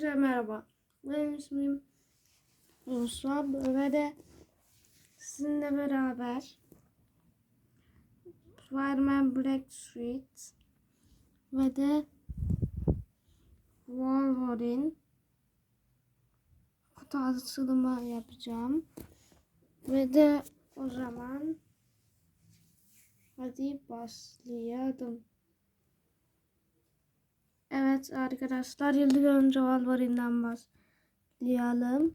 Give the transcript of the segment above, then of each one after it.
Önce merhaba. Benim ismim Musab ve de sizinle beraber Spider-Man Black Street ve de Wolverine kutu yapacağım. Ve de o zaman hadi başlayalım. Evet arkadaşlar yıldır önce Wolverine'den başlayalım.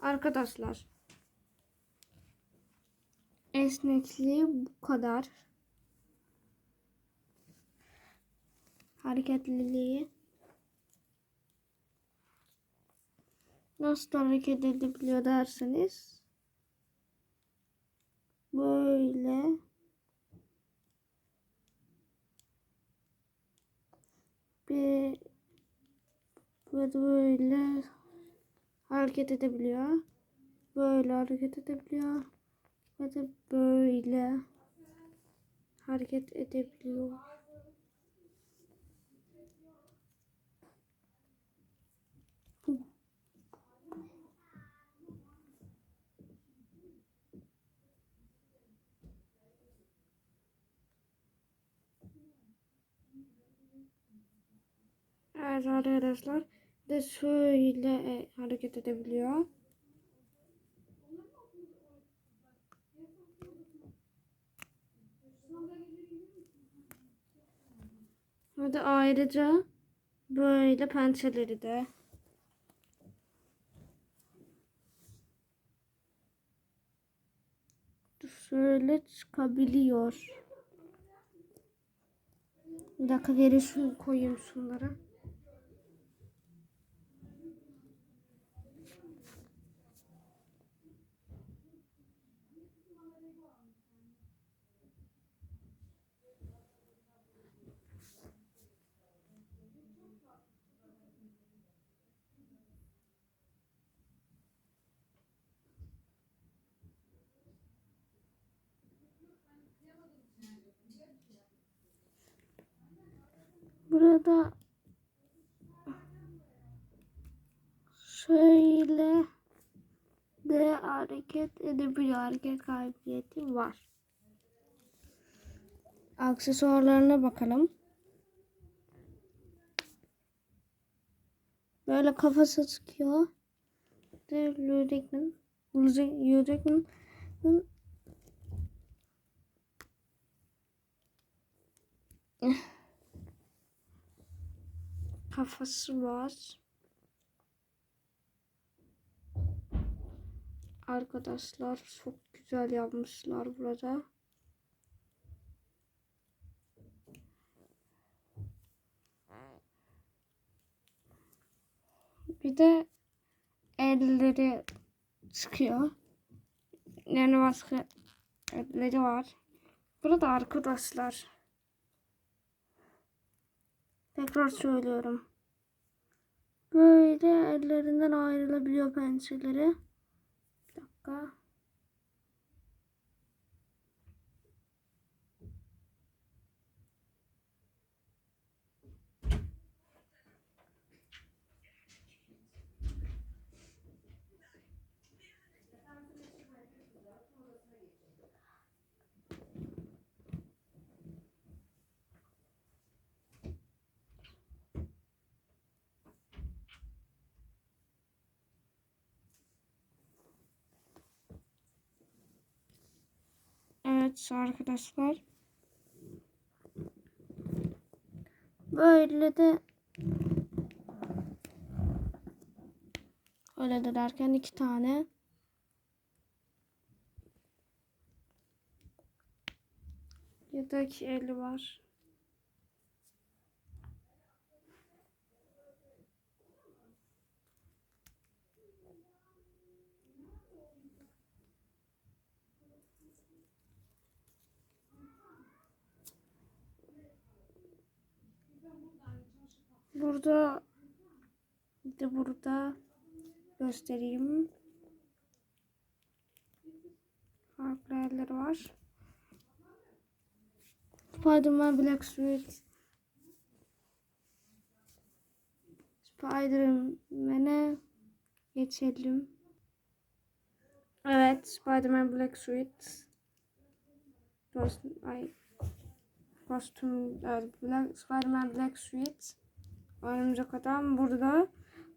Arkadaşlar esnekliği bu kadar. Hareketliliği nasıl hareket edebiliyor derseniz böyle bir böyle böyle hareket edebiliyor. Böyle hareket edebiliyor. Ve de böyle hareket edebiliyor. Evet arkadaşlar de şöyle e, hareket edebiliyor. Ve de ayrıca böyle pençeleri de. Şöyle çıkabiliyor. Bir dakika geri şunu koyayım şunları. Burada şöyle de hareket edebiliyor. Hareket kabiliyeti var. Aksesuarlarına bakalım. Böyle kafası çıkıyor. De Ludwig'in Ludwig'in kafası var. Arkadaşlar çok güzel yapmışlar burada. Bir de elleri çıkıyor. Yani başka elleri var. Burada arkadaşlar. Tekrar söylüyorum. Böyle ellerinden ayrılabiliyor pençeleri. Bir dakika. Evet arkadaşlar. Böyle de öyle de derken iki tane yedek eli var. Burada bir de burada göstereyim. Farklı yerleri var. Spider-Man Black Suite Spider-Man'e geçelim. Evet, Spider-Man Black Suit. Kostüm, ay, kostüm, Black, Spider-Man Black Suit. Örümcek adam burada.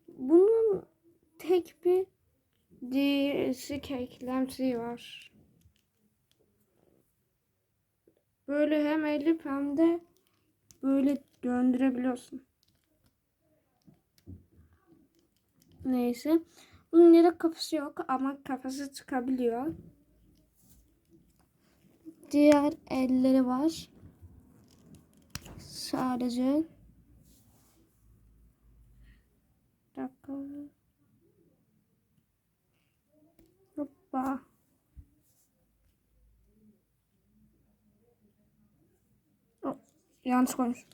Bunun tek bir DLC eklentiği var. Böyle hem elip hem de böyle döndürebiliyorsun. Neyse. Bunun yedek kafası yok ama kafası çıkabiliyor. Diğer elleri var. Sadece. Bir dakika. Hoppa. Oh, yanlış koymuş.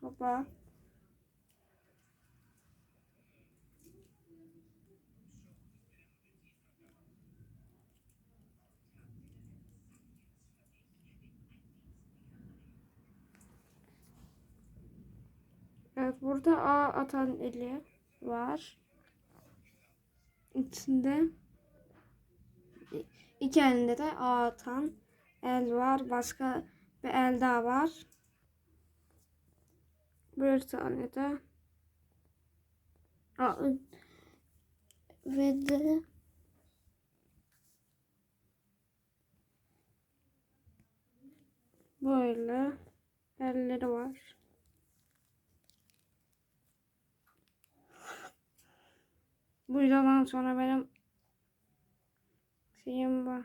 Hoppa. Evet burada A atan eli var. İçinde iki elinde de A atan el var. Başka bir el daha var. Bir tane de A ve de böyle elleri var. Bu videodan sonra benim şeyim var.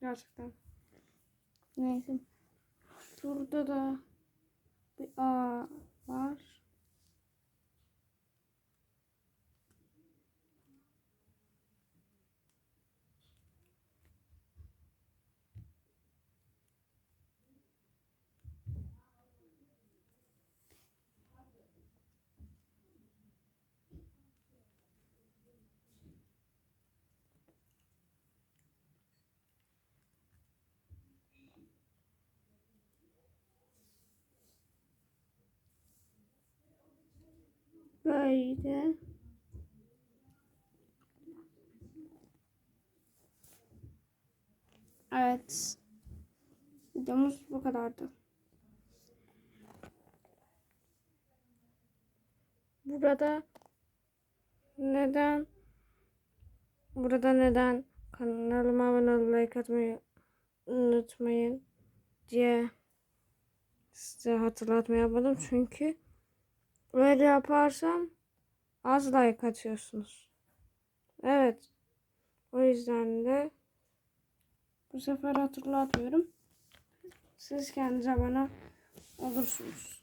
Gerçekten. Neyse. Şurada da bir A var. Böyle. Evet. Videomuz bu kadardı. Burada neden burada neden kanalıma abone olmayı like atmayı unutmayın diye size hatırlatma yapmadım çünkü Böyle yaparsam az like atıyorsunuz. Evet. O yüzden de bu sefer hatırlatmıyorum. Siz kendi abone olursunuz.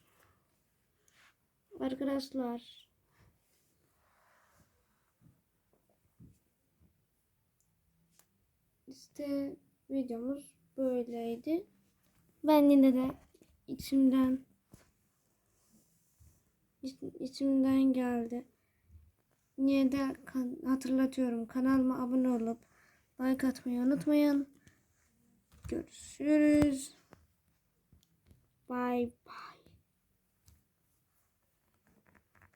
Arkadaşlar. İşte videomuz böyleydi. Ben yine de içimden İç- içimden geldi. Yine de hatırlatıyorum. Kanalıma abone olup like atmayı unutmayın. Görüşürüz. Bye bye.